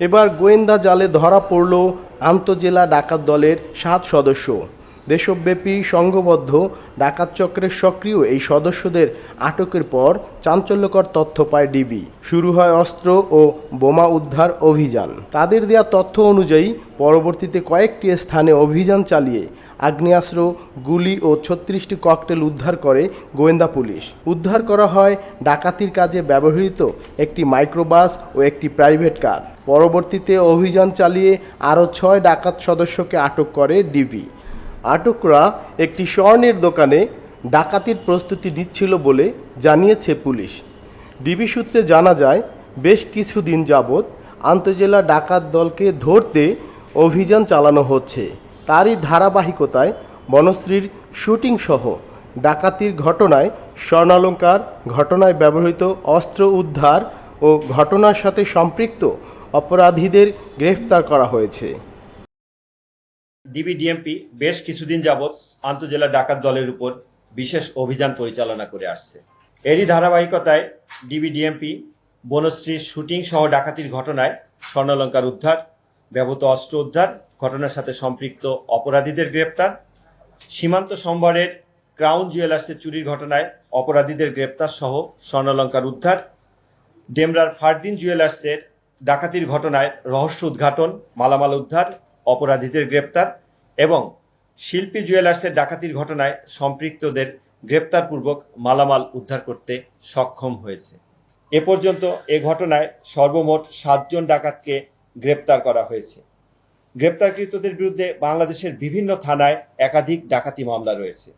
এবার গোয়েন্দা জালে ধরা পড়ল আন্তজেলা ডাকাত দলের সাত সদস্য। দেশব্যাপী সংঘবদ্ধ ডাকাত চক্রের সক্রিয় এই সদস্যদের আটকের পর চাঞ্চল্যকর তথ্য পায় ডিবি। শুরু হয় অস্ত্র ও বোমা উদ্ধার অভিযান। তাদের দেওয়া তথ্য অনুযায়ী, পরবর্তীতে কয়েকটি স্থানে অভিযান চালিয়ে আগ্নেয়াস্ত্র, গুলি ও ছত্রিশটি ককটেল উদ্ধার করে গোয়েন্দা পুলিশ। উদ্ধার করা হয় ডাকাতির কাজে ব্যবহৃত একটি মাইক্রোবাস ও একটি প্রাইভেট কার। পরবর্তীতে অভিযান চালিয়ে আরও ছয় ডাকাত সদস্যকে আটক করে ডিবি। আটকরা একটি স্বর্ণের দোকানে ডাকাতির প্রস্তুতি নিচ্ছিল বলে জানিয়েছে পুলিশ। ডিবি সূত্রে জানা যায়, বেশ কিছুদিন যাবৎ আন্তজেলা ডাকাত দলকে ধরতে অভিযান চালানো হচ্ছে। তারই ধারাবাহিকতায় বনশ্রীর শুটিং সহ ডাকাতির ঘটনায় স্বর্ণালঙ্কার ঘটনায় ব্যবহৃত অস্ত্র উদ্ধার ও ঘটনার সাথে সম্পৃক্ত অপরাধীদের গ্রেফতার করা হয়েছে। ডিবিডিএমপি বেশ কিছুদিন যাবৎ আন্তজেলা ডাকাত দলের উপর বিশেষ অভিযান পরিচালনা করে আসছে। এরই ধারাবাহিকতায় ডিবিডিএমপি বনশ্রীর শুটিং সহ ডাকাতির ঘটনায় স্বর্ণালঙ্কার উদ্ধার, ব্যবহৃত অস্ত্র উদ্ধার, ঘটনার সাথে সম্পৃক্ত অপরাধীদের গ্রেপ্তার, সীমান্ত সম্বরের ক্রাউন জুয়েলার্সের চুরির ঘটনায় অপরাধীদের গ্রেপ্তার সহ স্বর্ণালঙ্কার উদ্ধার, ডেমরার ফারদিন জুয়েলার্সের ডাকাতির ঘটনায় রহস্য উদ্ঘাটন, মালামাল উদ্ধার, অপরাধীদের গ্রেপ্তার এবং শিল্পী জুয়েলার্সের ডাকাতির ঘটনায় সম্পৃক্তদের গ্রেপ্তারপূর্বক মালামাল উদ্ধার করতে সক্ষম হয়েছে। এ পর্যন্ত এ ঘটনায় সর্বমোট সাতজন ডাকাতকে গ্রেপ্তার করা হয়েছে। গ্রেপ্তারকৃতদের বিরুদ্ধে বাংলাদেশের বিভিন্ন থানায় একাধিক ডাকাতি মামলা রয়েছে।